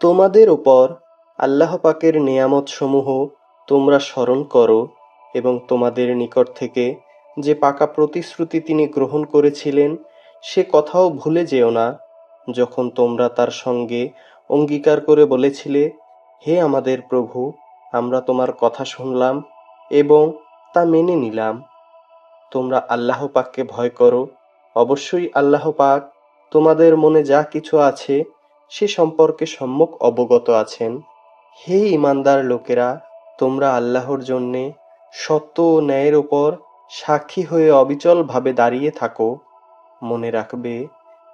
তোমাদের ওপর আল্লাহ পাকের নেয়ামতসমূহ তোমরা স্মরণ করো এবং তোমাদের নিকট থেকে যে পাকা প্রতিশ্রুতি তিনি গ্রহণ করেছিলেন, সে কথাও ভুলে যেও না। যখন তোমরা তার সঙ্গে অঙ্গীকার করে বলেছিলে, হে আমাদের প্রভু, আমরা তোমার কথা শুনলাম এবং তা মেনে নিলাম। তোমরা আল্লাহ পাককে ভয় করো। অবশ্যই আল্লাহ পাক তোমাদের মনে যা কিছু আছে সে সম্পর্কে সম্যক অবগত আছেন। হে ইমানদার লোকেরা, তোমরা আল্লাহর জন্যে সত্য ও ন্যায়ের ওপর সাক্ষী হয়ে অবিচলভাবে দাঁড়িয়ে থাকো। মনে রাখবে,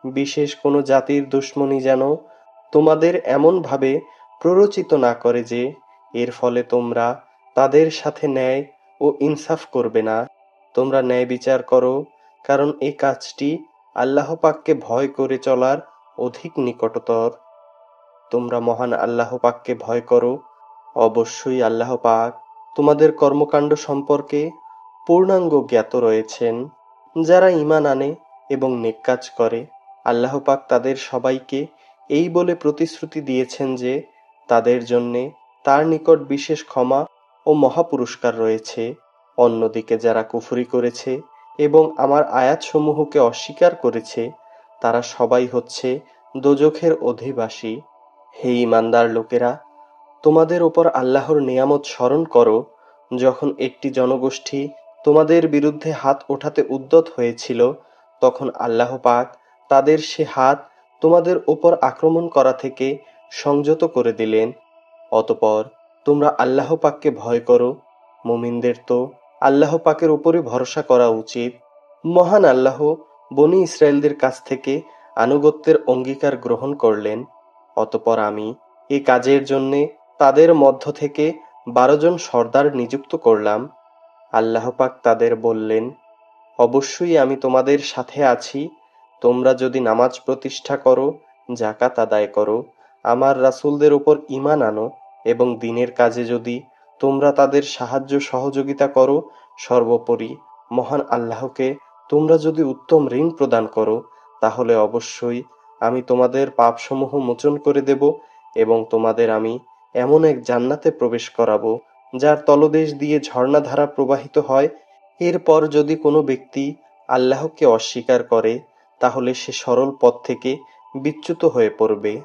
বিশেষ কোনো জাতির দুশ্মনী যেন তোমাদের এমনভাবে প্ররোচিত না করে যে, এর ফলে তোমরা তাদের সাথে ন্যায় ও ইনসাফ করবে না। তোমরা ন্যায় বিচার করো, কারণ এই কাজটি আল্লাহ পাককে ভয় করে চলার অধিক নিকটতর। তোমরা মহান আল্লাহ পাককে ভয় করো। অবশ্যই আল্লাহ পাক তোমাদের কর্মকাণ্ড সম্পর্কে পূর্ণাঙ্গ জ্ঞাত রয়েছেন। যারা ঈমান আনে এবং নেক কাজ করে, আল্লাহ পাক তাদের সবাইকে এই বলে প্রতিশ্রুতি দিয়েছেন যে তাদের জন্যে তার নিকট বিশেষ ক্ষমা ও মহাপুরস্কার রয়েছে। অন্যদিকে যারা কুফরি করেছে এবং আমার আয়াতসমূহকে অস্বীকার করেছে তারা সবাই হচ্ছে দোজখের অধিবাসী। হে ইমানদার লোকেরা, তোমাদের ওপর আল্লাহর নিয়ামত স্মরণ করো, যখন একটি জনগোষ্ঠী তোমাদের বিরুদ্ধে হাত ওঠাতে উদ্যত হয়েছিল, তখন আল্লাহ পাক তাদের সে হাত তোমাদের ওপর আক্রমণ করা থেকে সংযত করে দিলেন। অতপর তোমরা আল্লাহ পাককে ভয় করো, মুমিনদের তো আল্লাহ পাকের উপরে ভরসা করা উচিত। মহান আল্লাহ বনি ইসরায়েলদের কাছ থেকে আনুগত্যের অঙ্গীকার গ্রহণ করলেন, অতপর আমি এ কাজের জন্যে তাদের মধ্য থেকে বারো জন সর্দার নিযুক্ত করলাম। আল্লাহ পাক তাদের বললেন, অবশ্যই আমি তোমাদের সাথে আছি। তোমরা যদি নামাজ প্রতিষ্ঠা করো জাকাত আদায় করো, আমার রাসূলদের ওপর ঈমান আনো এবং দিনের কাজে যদি তোমরা তাদের সাহায্য সহযোগিতা করো, সর্বোপরি মহান আল্লাহকে তোমরা যদি উত্তম ঋণ প্রদান করো, তাহলে অবশ্যই আমি তোমাদের পাপসমূহ মোচন করে দেব এবং তোমাদের আমি এমন এক জান্নাতে প্রবেশ করাবো, যার তলদেশ দিয়ে ঝর্ণাধারা প্রবাহিত হয়। এরপর যদি কোনো ব্যক্তি আল্লাহকে অস্বীকার করে, তাহলে সে সরল পথ থেকে বিচ্যুত হয়ে পড়বে।